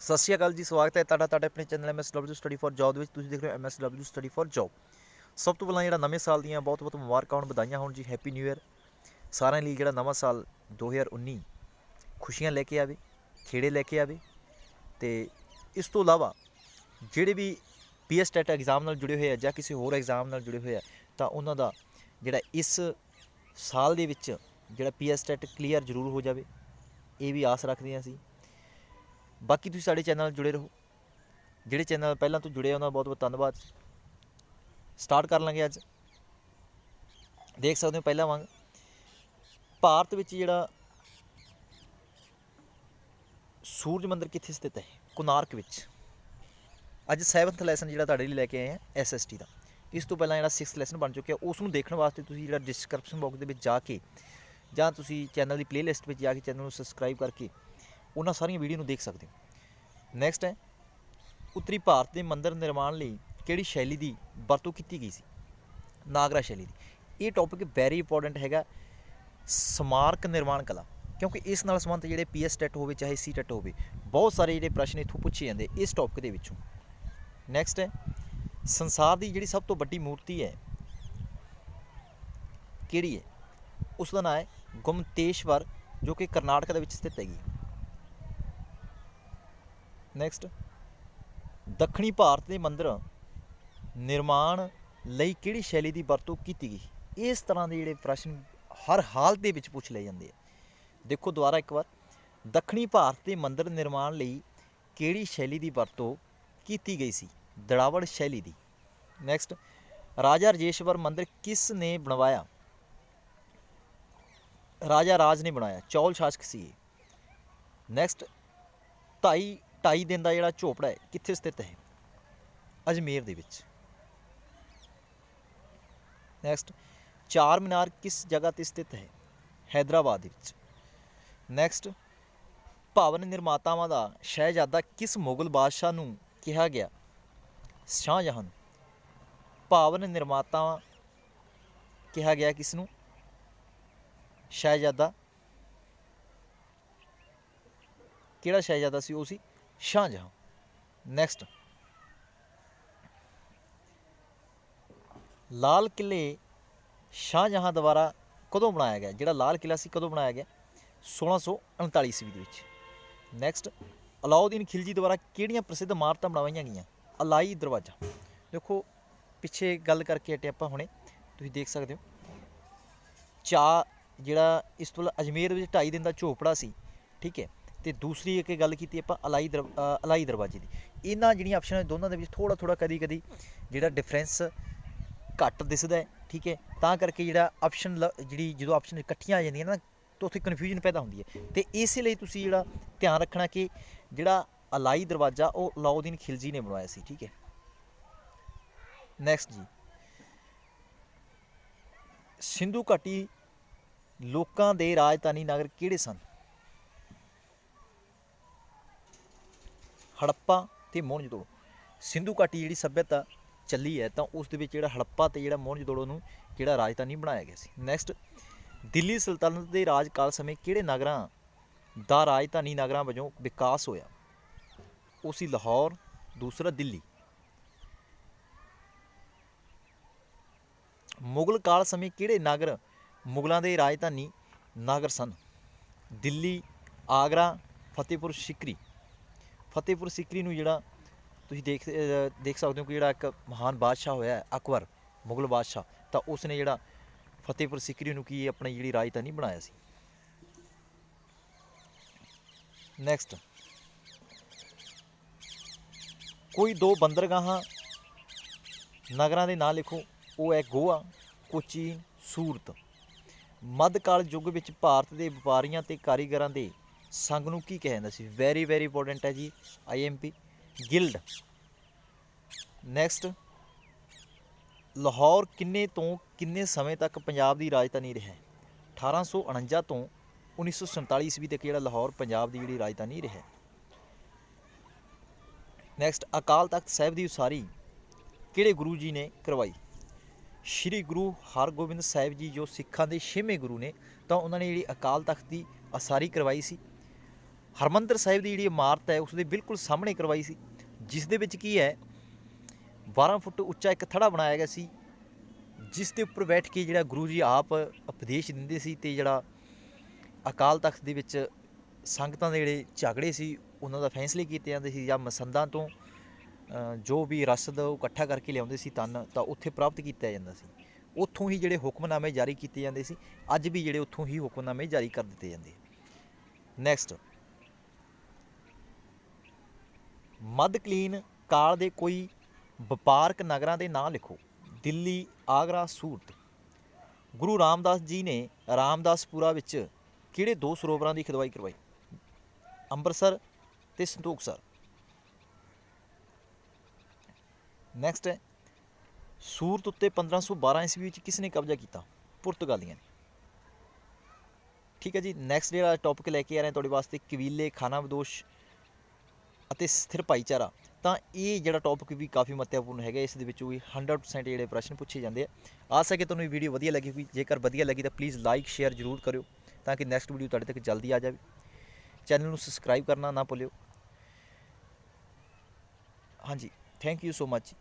ਸਤਿ ਸ਼੍ਰੀ ਅਕਾਲ ਜੀ, ਸਵਾਗਤ ਹੈ ਤੁਹਾਡਾ, ਤੁਹਾਡੇ ਆਪਣੇ channel MSW study for job ਵਿੱਚ। ਤੁਸੀਂ ਦੇਖ ਰਹੇ ਹੋ MSW ਸਟੱਡੀ ਫॉर ਜੌਬ ਸਭ ਤੋਂ ਪਹਿਲਾਂ ਜਿਹੜਾ ਨਵੇਂ ਸਾਲ ਦੀਆਂ ਬਹੁਤ ਬਹੁਤ ਮੁਬਾਰਕਾਂ ਹੋਣ ਵਧਾਈਆਂ ਹੋਣ ਜੀ ਹੈਪੀ ਨਿਊ ਇਅਰ ਸਾਰਿਆਂ ਲਈ ਜਿਹੜਾ ਨਵਾਂ ਸਾਲ 2019 ਖੁਸ਼ੀਆਂ ਲੈ ਕੇ ਆਵੇ, ਖੇੜੇ ਲੈ ਕੇ ਆਵੇ। ਤੇ ਇਸ ਤੋਂ ਇਲਾਵਾ ਜਿਹੜੇ ਵੀ ਪੀਐਸ ਟੈਟ ਐਗਜ਼ਾਮ ਨਾਲ ਜੁੜੇ ਹੋਏ ਆ ਜਾਂ ਕਿਸੇ ਹੋਰ ਐਗਜ਼ਾਮ ਨਾਲ ਜੁੜੇ ਹੋਏ ਆ, ਤਾਂ ਉਹਨਾਂ ਦਾ ਜਿਹੜਾ ਇਸ ਸਾਲ ਦੇ ਵਿੱਚ ਜਿਹੜਾ ਪੀਐਸ ਟੈਟ ਕਲੀਅਰ ਜ਼ਰੂਰ ਹੋ ਜਾਵੇ। ਇਹ ਵੀ ਆਸ ਰੱਖਦੇ ਹਾਂ ਅਸੀਂ। ਬਾਕੀ ਤੁਸੀਂ ਸਾਡੇ ਚੈਨਲ ਨਾਲ ਜੁੜੇ ਰਹੋ। ਜਿਹੜੇ ਚੈਨਲ ਪਹਿਲਾਂ ਤੋਂ ਜੁੜੇ ਉਹਨਾਂ ਦਾ ਬਹੁਤ ਬਹੁਤ ਧੰਨਵਾਦ। ਸਟਾਰਟ ਕਰ ਲਾਂਗੇ ਅੱਜ। ਦੇਖ ਸਕਦੇ ਹੋ ਪਹਿਲਾਂ ਵਾਂਗ। ਭਾਰਤ ਵਿੱਚ ਜਿਹੜਾ ਸੂਰਜ ਮੰਦਿਰ ਕਿੱਥੇ ਸਥਿਤ ਹੈ? ਕੋਨਾਰਕ ਵਿੱਚ। ਅੱਜ 7th ਲੈਸਨ ਜਿਹੜਾ ਤੁਹਾਡੇ ਲਈ ਲੈ ਕੇ ਆਏ ਆ ਐਸਐਸਟੀ ਦਾ। ਇਸ ਤੋਂ ਪਹਿਲਾਂ ਜਿਹੜਾ 6th ਲੈਸਨ ਬਣ ਚੁੱਕਿਆ, ਉਸ ਨੂੰ ਦੇਖਣ ਵਾਸਤੇ ਤੁਸੀਂ ਜਿਹੜਾ ਡਿਸਕ੍ਰਿਪਸ਼ਨ ਬਾਕਸ ਦੇ ਵਿੱਚ ਜਾ ਕੇ ਜਾਂ ਤੁਸੀਂ ਚੈਨਲ ਦੀ ਪਲੇਲਿਸਟ ਵਿੱਚ ਜਾ ਕੇ ਚੈਨਲ ਨੂੰ ਸਬਸਕ੍ਰਾਈਬ ਕਰਕੇ ਉਹਨਾਂ ਸਾਰੀਆਂ ਵੀਡੀਓ ਨੂੰ ਦੇਖ ਸਕਦੇ ਹੋ। ਨੈਕਸਟ ਹੈ, ਉੱਤਰੀ ਭਾਰਤ ਦੇ ਮੰਦਰ ਨਿਰਮਾਣ ਲਈ ਕਿਹੜੀ ਸ਼ੈਲੀ ਦੀ ਵਰਤੋਂ ਕੀਤੀ ਗਈ ਸੀ? ਨਾਗਰਾ ਸ਼ੈਲੀ ਦੀ। ਇਹ ਟੌਪਿਕ ਵੈਰੀ ਇੰਪੋਰਟੈਂਟ ਹੈਗਾ ਸਮਾਰਕ ਨਿਰਮਾਣ ਕਲਾ, ਕਿਉਂਕਿ ਇਸ ਨਾਲ ਸੰਬੰਧਿਤ ਜਿਹੜੇ ਪੀਐਸ ਟੈਟ ਹੋਵੇ, ਚਾਹੇ ਸੀ ਟੈਟ ਹੋਵੇ, ਬਹੁਤ ਸਾਰੇ ਜਿਹੜੇ ਪ੍ਰਸ਼ਨ ਇੱਥੋਂ ਪੁੱਛੇ ਜਾਂਦੇ ਇਸ ਟੌਪਿਕ ਦੇ ਵਿੱਚੋਂ। ਨੈਕਸਟ ਹੈ, ਸੰਸਾਰ ਦੀ ਜਿਹੜੀ ਸਭ ਤੋਂ ਵੱਡੀ ਮੂਰਤੀ ਹੈ, ਕਿਹੜੀ ਹੈ? ਉਸ ਦਾ ਨਾਮ ਹੈ ਗੁਮਤੇਸ਼ਵਰ, ਜੋ ਕਿ ਕਰਨਾਟਕ ਦੇ ਵਿੱਚ ਸਥਿਤ ਹੈਗੀ ਨੈਕਸਟ ਦੱਖਣੀ ਭਾਰਤ ਦੇ ਮੰਦਿਰ ਨਿਰਮਾਣ ਲਈ ਕਿਹੜੀ ਸ਼ੈਲੀ ਦੀ ਵਰਤੋਂ ਕੀਤੀ ਗਈ? ਇਸ ਤਰ੍ਹਾਂ ਦੇ ਜਿਹੜੇ ਪ੍ਰਸ਼ਨ ਹਰ ਹਾਲਤ ਦੇ ਵਿੱਚ ਪੁੱਛ ਲਏ ਜਾਂਦੇ ਆ। ਦੇਖੋ ਦੁਬਾਰਾ ਇੱਕ ਵਾਰ, ਦੱਖਣੀ ਭਾਰਤ ਦੇ ਮੰਦਿਰ ਨਿਰਮਾਣ ਲਈ ਕਿਹੜੀ ਸ਼ੈਲੀ ਦੀ ਵਰਤੋਂ ਕੀਤੀ ਗਈ ਸੀ? ਦੜਾਵੜ ਸ਼ੈਲੀ ਦੀ। ਨੈਕਸਟ ਰਾਜਾ ਰਜੇਸ਼ਵਰ ਮੰਦਿਰ ਕਿਸ ਨੇ ਬਣਵਾਇਆ? ਰਾਜਾ ਰਾਜ ਨੇ ਬਣਾਇਆ, ਚੌਲ ਸ਼ਾਸਕ ਸੀ ਇਹ। ਨੈਕਸਟ ਢਾਈ ਢਾਈ ਦਿਨ ਦਾ ਜਿਹੜਾ ਝੋਪੜਾ ਹੈ, ਕਿੱਥੇ ਸਥਿਤ ਹੈ? ਅਜਮੇਰ ਦੇ ਵਿੱਚ। ਨੈਕਸਟ ਚਾਰ ਮੀਨਾਰ ਕਿਸ ਜਗ੍ਹਾ ਤੇ ਸਥਿਤ ਹੈ? ਹੈਦਰਾਬਾਦ ਦੇ ਵਿੱਚ। ਨੈਕਸਟ ਭਵਨ ਨਿਰਮਾਤਾਵਾਂ ਦਾ ਸ਼ਹਿਜ਼ਾਦਾ ਕਿਸ ਮੁਗਲ ਬਾਦਸ਼ਾਹ ਨੂੰ ਕਿਹਾ ਗਿਆ? ਸ਼ਾਹਜਹਾਨ ਭਵਨ ਨਿਰਮਾਤਾਵਾਂ ਕਿਹਾ ਗਿਆ ਕਿਸ ਨੂੰ? ਸ਼ਹਿਜ਼ਾਦਾ। ਕਿਹੜਾ ਸ਼ਹਿਜ਼ਾਦਾ ਸੀ ਉਹ ਸੀ? ਸ਼ਾਹਜਹਾਂ ਨੈਕਸਟ ਲਾਲ ਕਿਲੇ ਸ਼ਾਹਜਹਾਂ ਦੁਆਰਾ ਕਦੋਂ ਬਣਾਇਆ ਗਿਆ? ਜਿਹੜਾ ਲਾਲ ਕਿਲਾ ਸੀ, ਕਦੋਂ ਬਣਾਇਆ ਗਿਆ? 1639 ਈਸਵੀ ਦੇ ਵਿੱਚ। ਨੈਕਸਟ ਅਲਾਉਦੀਨ ਖਿਲਜੀ ਦੁਆਰਾ ਕਿਹੜੀਆਂ ਪ੍ਰਸਿੱਧ ਇਮਾਰਤਾਂ ਬਣਾਈਆਂ ਗਈਆਂ? ਅਲਾਈ ਦਰਵਾਜ਼ਾ। ਦੇਖੋ, ਪਿੱਛੇ ਗੱਲ ਕਰਕੇ ਹਟੇ ਆਪਾਂ ਹੁਣੇ। ਤੁਸੀਂ ਦੇਖ ਸਕਦੇ ਹੋ। ਚਾ ਜਿਹੜਾ ਇਸ ਤੋਂ ਅਜਮੇਰ ਵਿੱਚ 2.5 ਦਿਨ ਦਾ ਝੋਪੜਾ ਸੀ। ਠੀਕ ਹੈ। ਤੇ ਦੂਸਰੀ ਇੱਕ ਗੱਲ ਕੀਤੀ ਆਪਾਂ ਅਲਾਈ ਦਰ ਅਲਾਈ ਦਰਵਾਜ਼ੇ ਦੀ। ਇਹਨਾਂ ਜਿਹੜੀਆਂ ਆਪਸ਼ਨ ਦੋਨਾਂ ਦੇ ਵਿੱਚ ਥੋੜਾ ਥੋੜਾ ਕਦੀ ਕਦੀ ਜਿਹੜਾ ਡਿਫਰੈਂਸ ਘੱਟ ਦਿਸਦਾ ਠੀਕ ਹੈ? ਤਾਂ ਕਰਕੇ ਜਿਹੜਾ ਆਪਸ਼ਨ ਜਿਹੜੀ ਜਦੋਂ ਆਪਸ਼ਨ ਇਕੱਠੀਆਂ ਆ ਜਾਂਦੀਆਂ ਨਾ, ਤਾਂ ਉੱਥੇ ਕਨਫਿਊਜ਼ਨ ਪੈਦਾ ਹੁੰਦੀ ਹੈ। ਤੇ ਇਸੇ ਲਈ ਤੁਸੀਂ ਜਿਹੜਾ ਧਿਆਨ ਰੱਖਣਾ ਕਿ ਜਿਹੜਾ ਅਲਾਈ ਦਰਵਾਜ਼ਾ, ਉਹ ਅਲਾਉਦੀਨ ਖਿਲਜੀ ਨੇ ਬਣਵਾਇਆ ਸੀ, ਠੀਕ ਹੈ? ਨੈਕਸਟ ਜੀ। ਸਿੰਧੂ ਘਾਟੀ ਲੋਕਾਂ ਦੇ ਰਾਜਧਾਨੀ ਨਗਰ ਕਿਹੜੇ ਸਨ? ਹੜੱਪਾ ਤੇ ਮੋਹਨਜੋਦੜੋ ਸਿੰਧੂ ਘਾਟੀ ਜਿਹੜੀ ਸੱਭਿਅਤਾ ਚੱਲੀ ਹੈ ਤਾਂ ਉਸ ਦੇ ਵਿੱਚ ਜਿਹੜਾ ਹੜੱਪਾ ਤੇ ਜਿਹੜਾ ਮੋਹਨਜੋਦੜੋ ਨੂੰ ਜਿਹੜਾ ਰਾਜਧਾਨੀ ਬਣਾਇਆ ਗਿਆ ਸੀ। ਨੈਕਸਟ ਦਿੱਲੀ ਸਲਤਨਤ ਦੇ ਰਾਜਕਾਲ ਸਮੇਂ ਕਿਹੜੇ ਨਗਰਾਂ ਦਾ ਰਾਜਧਾਨੀ ਨਗਰਾਂ ਵਜੋਂ ਵਿਕਾਸ ਹੋਇਆ? ਉਹ ਸੀ ਲਾਹੌਰ, ਦੂਸਰਾ ਦਿੱਲੀ। ਮੁਗਲ ਕਾਲ ਸਮੇਂ ਕਿਹੜੇ ਨਗਰ ਮੁਗਲਾਂ ਦੇ ਰਾਜਧਾਨੀ ਨਗਰ ਸਨ? ਦਿੱਲੀ, ਆਗਰਾ, ਫਤਿਹਪੁਰ, ਸਿਕਰੀ। ਫਤਿਹਪੁਰ ਸਿਕਰੀ ਨੂੰ ਜਿਹੜਾ ਤੁਸੀਂ ਦੇਖ ਦੇਖ ਸਕਦੇ ਹੋ ਕਿ ਜਿਹੜਾ ਇੱਕ ਮਹਾਨ ਬਾਦਸ਼ਾਹ ਹੋਇਆ ਅਕਬਰ, ਮੁਗਲ ਬਾਦਸ਼ਾਹ, ਤਾਂ ਉਸ ਨੇ ਜਿਹੜਾ ਫਤਿਹਪੁਰ ਸਿਕਰੀ ਨੂੰ ਕੀ ਆਪਣੀ ਜਿਹੜੀ ਰਾਜਧਾਨੀ ਬਣਾਇਆ ਸੀ। ਨੈਕਸਟ ਕੋਈ ਦੋ ਬੰਦਰਗਾਹਾਂ ਨਗਰਾਂ ਦੇ ਨਾਂ ਲਿਖੋ, ਉਹ ਹੈ ਗੋਆ, ਕੋਚੀ, ਸੂਰਤ। ਮੱਧਕਾਲ ਯੁੱਗ ਵਿੱਚ ਭਾਰਤ ਦੇ ਵਪਾਰੀਆਂ ਤੇ ਕਾਰੀਗਰਾਂ ਦੇ ਸੰਘ ਨੂੰ ਕੀ ਕਿਹਾ ਜਾਂਦਾ ਸੀ? ਵੈਰੀ ਵੈਰੀ ਇੰਪੋਰਟੈਂਟ ਹੈ ਜੀ ਆਈਐਮਪੀ ਗਿਲਡ ਨੈਕਸਟ ਲਾਹੌਰ ਕਿੰਨੇ ਤੋਂ ਕਿੰਨੇ ਸਮੇਂ ਤੱਕ ਪੰਜਾਬ ਦੀ ਰਾਜਧਾਨੀ ਰਿਹਾ ਹੈ? 1849 ਤੋਂ 1947 ਈਸਵੀ ਤੱਕ ਜਿਹੜਾ ਲਾਹੌਰ, ਪੰਜਾਬ ਦੀ ਜਿਹੜੀ ਰਾਜਧਾਨੀ ਰਿਹਾ ਨੈਕਸਟ ਅਕਾਲ ਤਖਤ ਸਾਹਿਬ ਦੀ ਉਸਾਰੀ ਕਿਹੜੇ ਗੁਰੂ ਜੀ ਨੇ ਕਰਵਾਈ? ਸ਼੍ਰੀ ਗੁਰੂ ਹਰਗੋਬਿੰਦ ਸਾਹਿਬ ਜੀ ਜੋ ਸਿੱਖਾਂ ਦੇ ਛੇਵੇਂ ਗੁਰੂ ਨੇ, ਤਾਂ ਉਹਨਾਂ ਨੇ ਜਿਹੜੀ ਅਕਾਲ ਤਖਤ ਦੀ ਉਸਾਰੀ ਕਰਵਾਈ ਸੀ। ਹਰਮੰਦਰ ਸਾਹਿਬ ਦੀ ਜਿਹੜੀ ਇਮਾਰਤ ਹੈ ਉਸ ਦੇ ਬਿਲਕੁਲ ਸਾਹਮਣੇ ਕਰਵਾਈ ਸੀ, ਜਿਸ ਦੇ ਵਿੱਚ ਕੀ ਹੈ 12 ਫੁੱਟ ਉੱਚਾ ਇੱਕ ਥੜਾ ਬਣਾਇਆ ਗਿਆ ਸੀ, ਜਿਸ ਦੇ ਉੱਪਰ ਬੈਠ ਕੇ ਜਿਹੜਾ ਗੁਰੂ ਜੀ ਆਪ ਉਪਦੇਸ਼ ਦਿੰਦੇ ਸੀ ਤੇ ਜਿਹੜਾ ਅਕਾਲ ਤਖਤ ਦੇ ਵਿੱਚ ਸੰਗਤਾਂ ਦੇ ਜਿਹੜੇ ਝਗੜੇ ਸੀ, ਉਹਨਾਂ ਦਾ ਫੈਸਲੇ ਕੀਤੇ ਜਾਂਦੇ ਸੀ ਜਾਂ ਮਸੰਦਾਂ ਤੋਂ ਜੋ ਵੀ ਰਸਦ ਉਹ ਇਕੱਠਾ ਕਰਕੇ ਲਿਆਉਂਦੇ ਸੀ ਤਨ ਤਾਂ ਉੱਥੇ ਪ੍ਰਾਪਤ ਕੀਤਾ ਜਾਂਦਾ ਸੀ। ਉੱਥੋਂ ਹੀ ਜਿਹੜੇ ਹੁਕਮਨਾਮੇ ਜਾਰੀ ਕੀਤੇ ਜਾਂਦੇ ਸੀ, ਅੱਜ ਵੀ ਜਿਹੜੇ ਉੱਥੋਂ ਹੀ ਹੁਕਮਨਾਮੇ ਜਾਰੀ ਕਰ ਦਿੱਤੇ ਜਾਂਦੇ। ਨੈਕਸਟ ਮੱਧ ਕਲੀਨ ਕਾਲ ਦੇ ਕੋਈ ਵਪਾਰਕ ਨਗਰਾਂ ਦੇ ਨਾਂ ਲਿਖੋ। ਦਿੱਲੀ, ਆਗਰਾ, ਸੂਰਤ। ਗੁਰੂ ਰਾਮਦਾਸ ਜੀ ਨੇ ਰਾਮਦਾਸਪੁਰਾ ਵਿੱਚ ਕਿਹੜੇ ਦੋ ਸਰੋਵਰਾਂ ਦੀ ਖਿਦਵਾਈ ਕਰਵਾਈ? ਅੰਮ੍ਰਿਤਸਰ ਤੇ ਸੰਤੋਖਸਰ। ਨੈਕਸਟ ਹੈ, ਸੂਰਤ ਉੱਤੇ 1512 ਈਸਵੀ ਵਿੱਚ ਕਿਸ ਨੇ ਕਬਜ਼ਾ ਕੀਤਾ? ਪੁਰਤਗਾਲੀਆਂ ਨੇ। ਠੀਕ ਹੈ ਜੀ ਨੈਕਸਟ ਜਿਹੜਾ ਟੌਪਿਕ ਲੈ ਕੇ ਆ ਰਹੇ ਤੁਹਾਡੇ ਵਾਸਤੇ, ਕਬੀਲੇ ਖਾਨਾ ਬਦੋਸ਼ ਅਤੇ ਸਥਿਰ ਭਾਈਚਾਰਾ, ਤਾਂ ਇਹ ਜਿਹੜਾ ਟੌਪਿਕ ਵੀ ਕਾਫੀ ਮਹੱਤਵਪੂਰਨ ਹੈਗਾ, ਇਸ ਦੇ ਵਿੱਚੋਂ ਵੀ 100% ਜਿਹੜੇ ਪ੍ਰਸ਼ਨ ਪੁੱਛੇ ਜਾਂਦੇ ਆ। ਆਸ ਹੈ ਕਿ ਤੁਹਾਨੂੰ ਇਹ ਵੀਡੀਓ ਵਧੀਆ ਲੱਗੀ ਹੋਈ ਜੇਕਰ ਵਧੀਆ ਲੱਗੀ ਤਾਂ ਪਲੀਜ਼ ਲਾਈਕ ਸ਼ੇਅਰ ਜ਼ਰੂਰ ਕਰਿਓ, ਤਾਂ ਕਿ ਨੈਕਸਟ ਵੀਡੀਓ ਤੁਹਾਡੇ ਤੱਕ ਜਲਦੀ ਆ ਜਾਵੇ। ਚੈਨਲ ਨੂੰ ਸਬਸਕ੍ਰਾਈਬ ਕਰਨਾ ਨਾ ਭੁੱਲਿਓ। ਹਾਂਜੀ ਥੈਂਕ ਯੂ ਸੋ ਮਚ